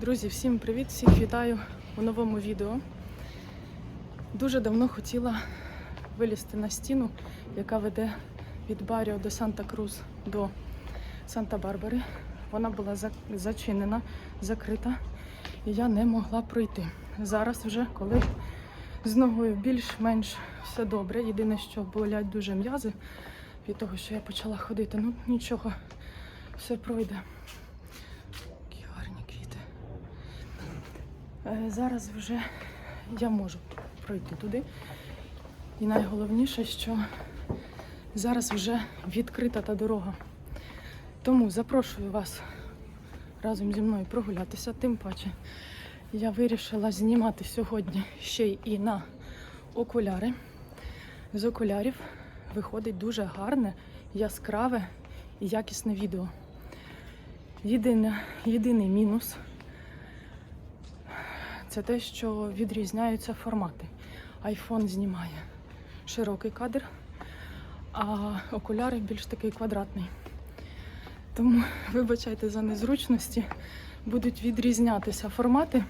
Друзі, всім привіт! Всіх вітаю у новому відео. Дуже давно хотіла вилізти на стіну, яка веде від Баріо до Санта-Крус до Санта-Барбари. Вона була зачинена, закрита, і я не могла пройти. Зараз вже, коли з ногою більш-менш все добре. Єдине, що болять дуже м'язи від того, що я почала ходити. Ну нічого, все пройде. Зараз вже я можу пройти туди. І найголовніше, що зараз вже відкрита та дорога. Тому запрошую вас разом зі мною прогулятися. Тим паче я вирішила знімати сьогодні ще й і на окуляри. З окулярів виходить дуже гарне, яскраве і якісне відео. Єдине, єдиний мінус це те, що відрізняються формати. iPhone знімає широкий кадр, а окуляри більш такий квадратний. Тому вибачайте за незручності, будуть відрізнятися формати.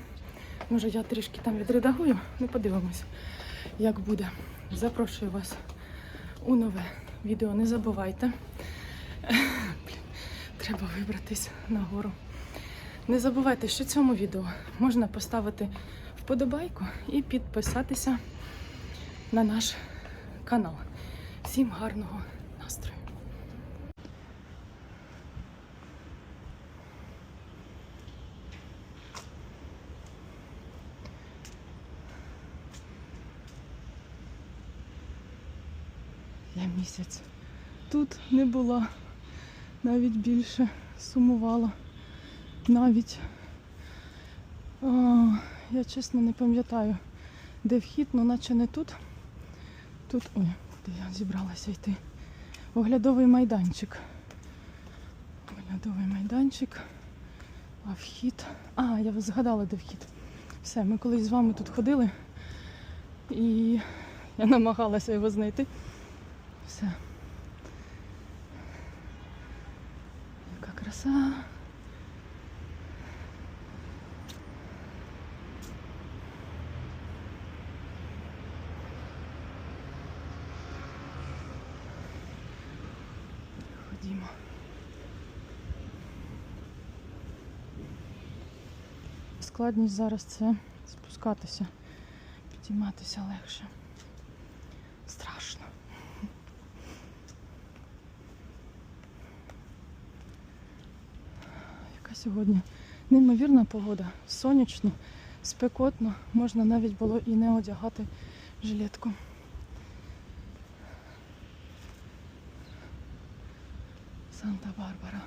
Може, я трішки там відредагую, ну подивимось, як буде. Запрошую вас у нове відео. Не забувайте. Треба вибратись нагору. Не забувайте, що цьому відео можна поставити вподобайку і підписатися на наш канал. Всім гарного настрою! Я місяць тут не була, навіть більше сумувала. Навіть а, я чесно не пам'ятаю, де вхід, ну наче не тут. Тут, ой, куди я зібралася йти. Оглядовий майданчик. Оглядовий майданчик. А вхід. А, я згадала, де вхід. Все, ми колись з вами тут ходили і я намагалася його знайти. Все. Яка краса. Ходімо. Складність зараз це спускатися, підійматися легше. Страшно. Яка сьогодні неймовірна погода. Сонячно, спекотно. Можна навіть було і не одягати жилетку. Санта-Барбара.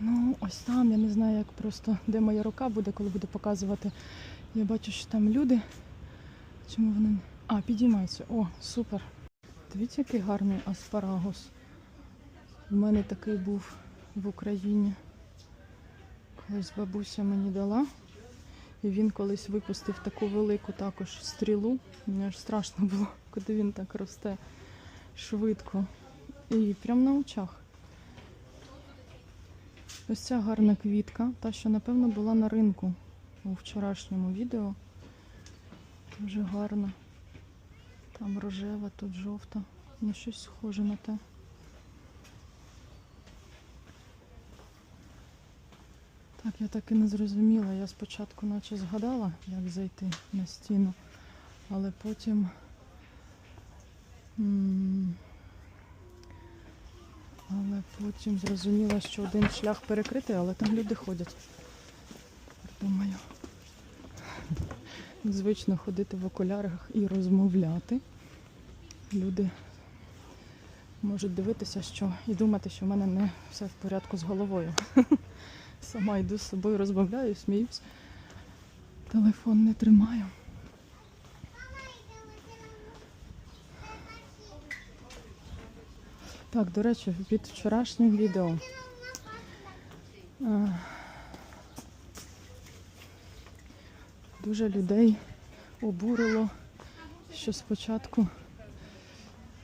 Ну, ось там, я не знаю, як просто, де моя рука буде, коли буду показувати. Я бачу, що там люди. Чому вони. А, підіймаються. О, супер. Дивіться, який гарний аспарагус. У мене такий був в Україні. Колись бабуся мені дала. І він колись випустив таку велику також стрілу. Мені аж страшно було, куди він так росте швидко. І прямо на очах. Ось ця гарна квітка, та, що, напевно, була на ринку у вчорашньому відео. Дуже гарна. Там рожева, тут жовта. Ну, щось схоже на те. Так, я так і не зрозуміла. Я спочатку наче згадала, як зайти на стіну, але потім. Але потім зрозуміла, що один шлях перекритий, але там люди ходять. Думаю, звично ходити в окулярах і розмовляти. Люди можуть дивитися, що і думати, що в мене не все в порядку з головою. Сама йду з собою, розмовляю, сміюсь. Телефон не тримаю. Так, до речі, під вчорашнім відео. е, Дуже людей обурило, що спочатку е,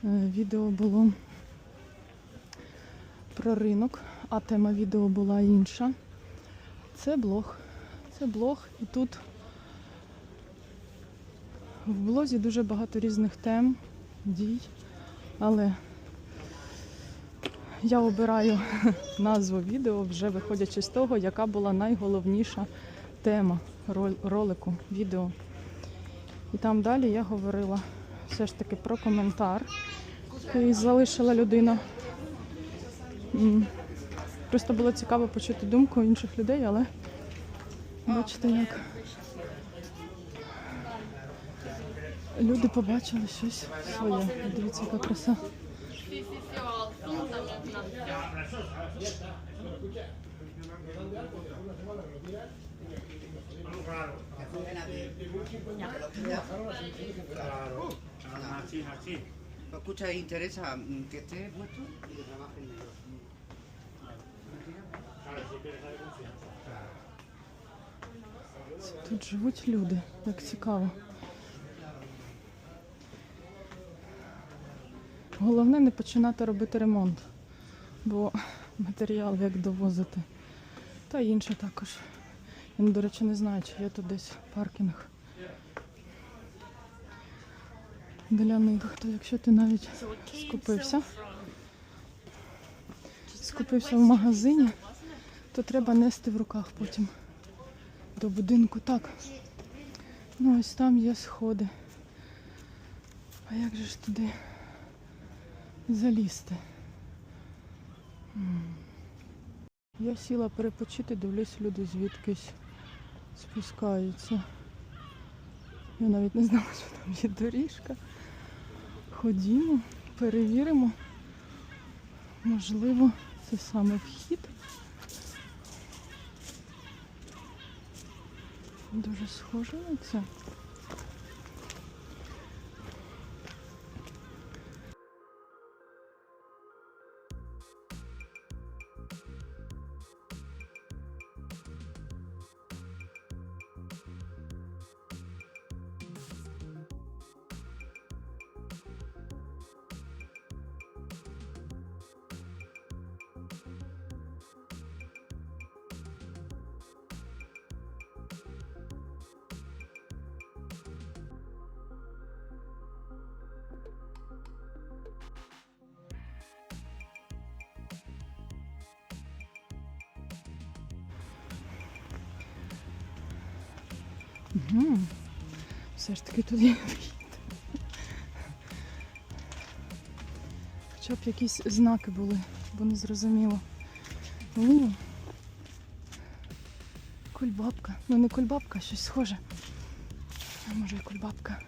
відео було про ринок, а тема відео була інша. Це блог Це блог, і тут в блозі дуже багато різних тем, дій, але я обираю назву відео, вже виходячи з того, яка була найголовніша тема ролику, відео. І там далі я говорила все ж таки про коментар, який залишила людина. Просто було цікаво почути думку інших людей, але бачите, як люди побачили щось своє. Дивіться, яка краса. Así, así. Escucha, interesa mm, que esté puesto y que trabajen mejor. Тут живуть люди, як цікаво. Головне не починати робити ремонт, бо матеріал як довозити. Та інше також. Він, до речі, не знаю, чи є тут десь паркінг. Для них, то якщо ти навіть скупився, скупився в магазині, то треба нести в руках потім до будинку. Так. Ну, ось там є сходи. А як же ж туди залізти? Я сіла перепочити, дивлюсь, люди звідкись спускаються. Я навіть не знала, що там є доріжка. Ходімо, перевіримо. Можливо, це саме вхід. Дуже схоже на це. Угу. Все ж таки тут є вхід. Хоча б якісь знаки були, бо не зрозуміло. Кульбабка. Ну не кульбабка, щось схоже. А може і кульбабка.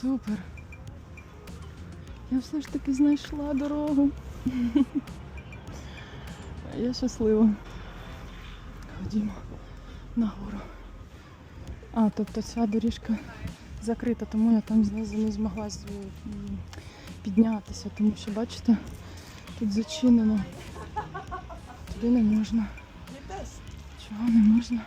Супер. Я все ж таки знайшла дорогу. Я щаслива. Ходімо нагору. А, тобто ця доріжка закрита, тому я там знизу не змогла піднятися, тому що, бачите, тут зачинено. Туди не можна. Чого не можна?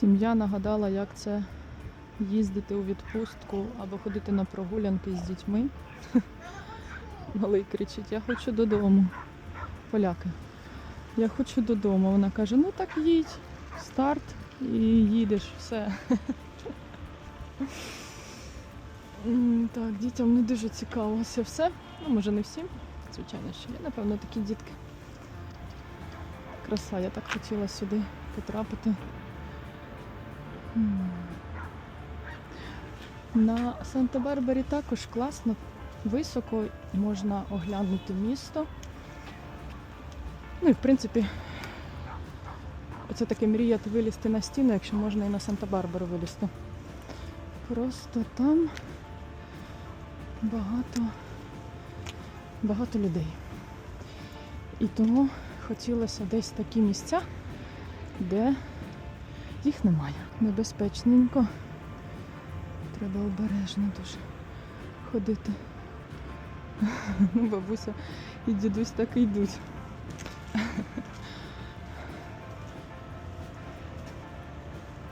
Сім'я нагадала, як це їздити у відпустку або ходити на прогулянки з дітьми. Малий кричить, я хочу додому. Поляки. Я хочу додому. Вона каже, ну так їдь, старт і їдеш, все. Так, дітям не дуже цікаво це все. Ну, може не всім. Звичайно, що є, напевно, такі дітки. Краса, я так хотіла сюди потрапити. На Санта-Барбарі також класно, високо можна оглянути місто. Ну і в принципі Оце таке мріяти вилізти на стіну, якщо можна і на Санта-Барбару вилізти. Просто там багато, багато людей. І тому хотілося десь такі місця, де їх немає. Небезпечненько. Треба обережно дуже ходити. Ну, Бабуся і дідусь так і йдуть.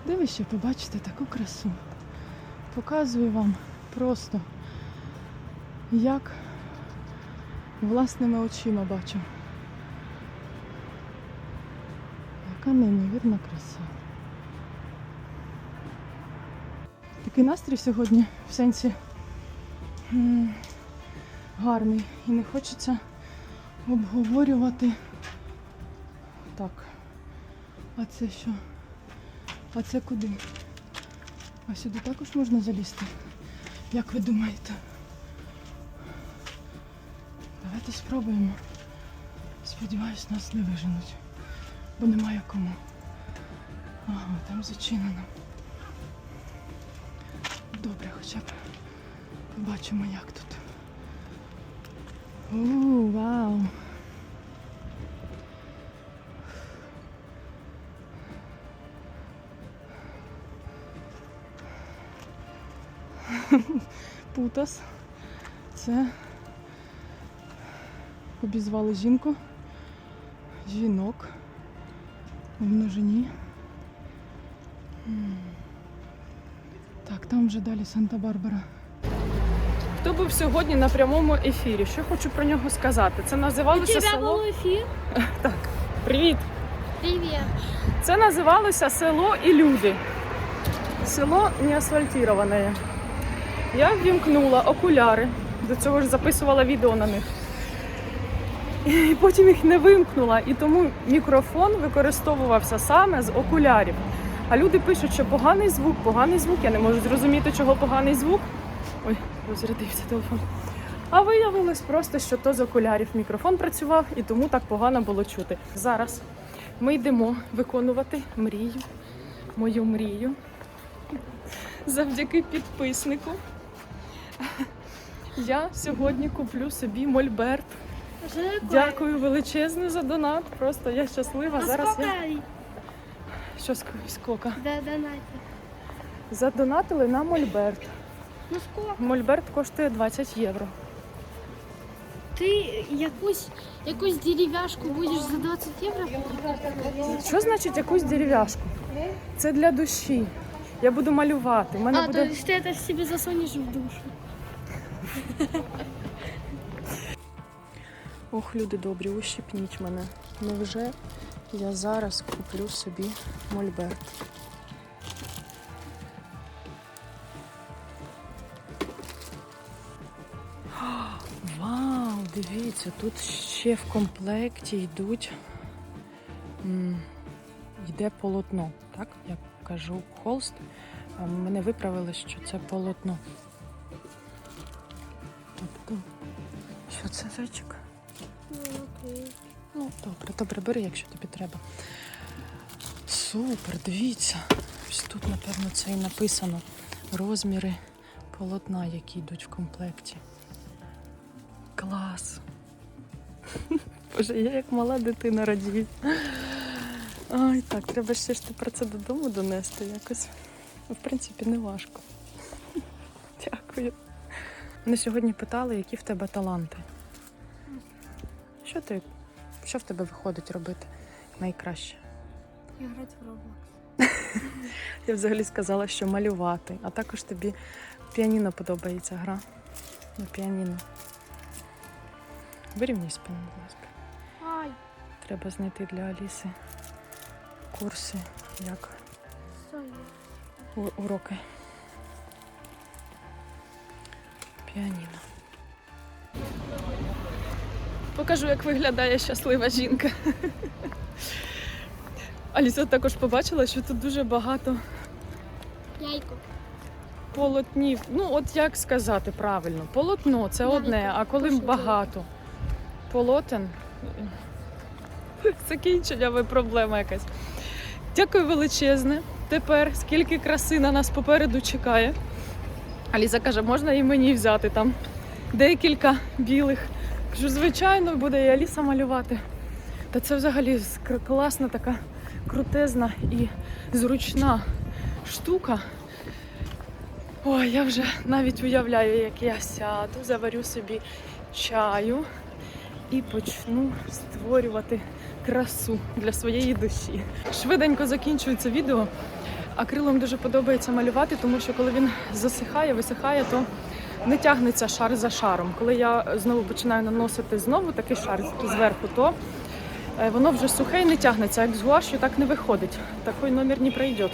Де ви ще побачите таку красу? Показую вам просто, як власними очима бачу. Яка неймовірна краса. Такий настрій сьогодні в сенсі м, гарний і не хочеться обговорювати. Так, а це що? А це куди? А сюди також можна залізти? Як ви думаєте? Давайте спробуємо. Сподіваюсь, нас не виженуть, бо немає кому. Ага, там зачинено. Добре, хоча б побачимо, як тут. У, вау! Путас. Це обізвали жінку. Жінок у множині. Так, там вже далі Санта-Барбара. Хто був сьогодні на прямому ефірі? Що хочу про нього сказати? Це називалося тебя село. был эфир? Привіт! Привет. Це називалося село і люди. Село не асфальтироване. Я ввімкнула окуляри. До цього ж записувала відео на них. І потім їх не вимкнула. І тому мікрофон використовувався саме з окулярів. А люди пишуть, що поганий звук, поганий звук. Я не можу зрозуміти, чого поганий звук. Ой, розрядився телефон. А виявилось просто, що то з окулярів мікрофон працював і тому так погано було чути. Зараз ми йдемо виконувати мрію, мою мрію. Завдяки підписнику. Я сьогодні куплю собі мольберт. Дякую величезне за донат. Просто я щаслива. Зараз я що ск- скока. Да, донати. Задонатили на мольберт. Ну сколько? Мольберт коштує 20 євро. Ти якусь, якусь деревяшку будеш за 20 євро? Що значить якусь дерев'яшку? Це для душі. Я буду малювати. У мене А, буде... то ты это себе засунешь в душу. Ох, люди добрі, ущипніть мене. Невже я зараз куплю собі мольберт? Вау, дивіться, тут ще в комплекті йдуть. Йде полотно, так? Я кажу холст. Мене виправили, що це полотно. Тобто, що це зайчик? Ну, добре, добре, бери, якщо тобі треба. Супер, дивіться. Ось тут, напевно, це і написано. Розміри полотна, які йдуть в комплекті. Клас. Боже, я як мала дитина радію. Ай, так, треба ще ж тепер це додому донести якось. В принципі, не важко. Дякую. Мене сьогодні питали, які в тебе таланти. Що ти, що в тебе виходить робити найкраще? Играть в Roblox. Я взагалі сказала, що малювати, а також тобі піаніно подобається гра на піаніно. Вирівнюй спину, будь ласка. Ай, Треба знайти для Аліси курси, як у- уроки. Піаніно. Покажу, як виглядає щаслива жінка. Аліса також побачила, що тут дуже багато Яйко. полотнів. Ну, от як сказати правильно, полотно це Яйко. одне, а коли багато полотен. Закінчення ви проблема якась. Дякую величезне. Тепер скільки краси на нас попереду чекає. Аліса каже, можна і мені взяти там декілька білих. Кажу, звичайно, буде і Аліса малювати. Та це взагалі класна така крутезна і зручна штука. Ой, я вже навіть уявляю, як я сяду, заварю собі чаю і почну створювати красу для своєї душі. Швиденько закінчую це відео. Акрилом дуже подобається малювати, тому що коли він засихає, висихає, то не тягнеться шар за шаром. Коли я знову починаю наносити знову такий шар зверху, то е, воно вже сухе і не тягнеться. Як з гуашю так не виходить. Такий номер не пройде.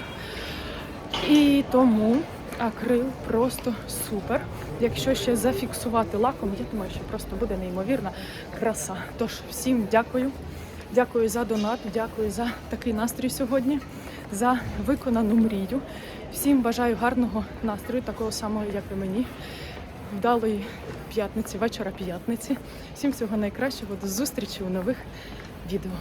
І тому акрил просто супер. Якщо ще зафіксувати лаком, я думаю, що просто буде неймовірна краса. Тож всім дякую. Дякую за донат, дякую за такий настрій сьогодні, за виконану мрію. Всім бажаю гарного настрою, такого самого, як і мені. Вдалої п'ятниці, вечора п'ятниці. Всім всього найкращого, до зустрічі у нових відео.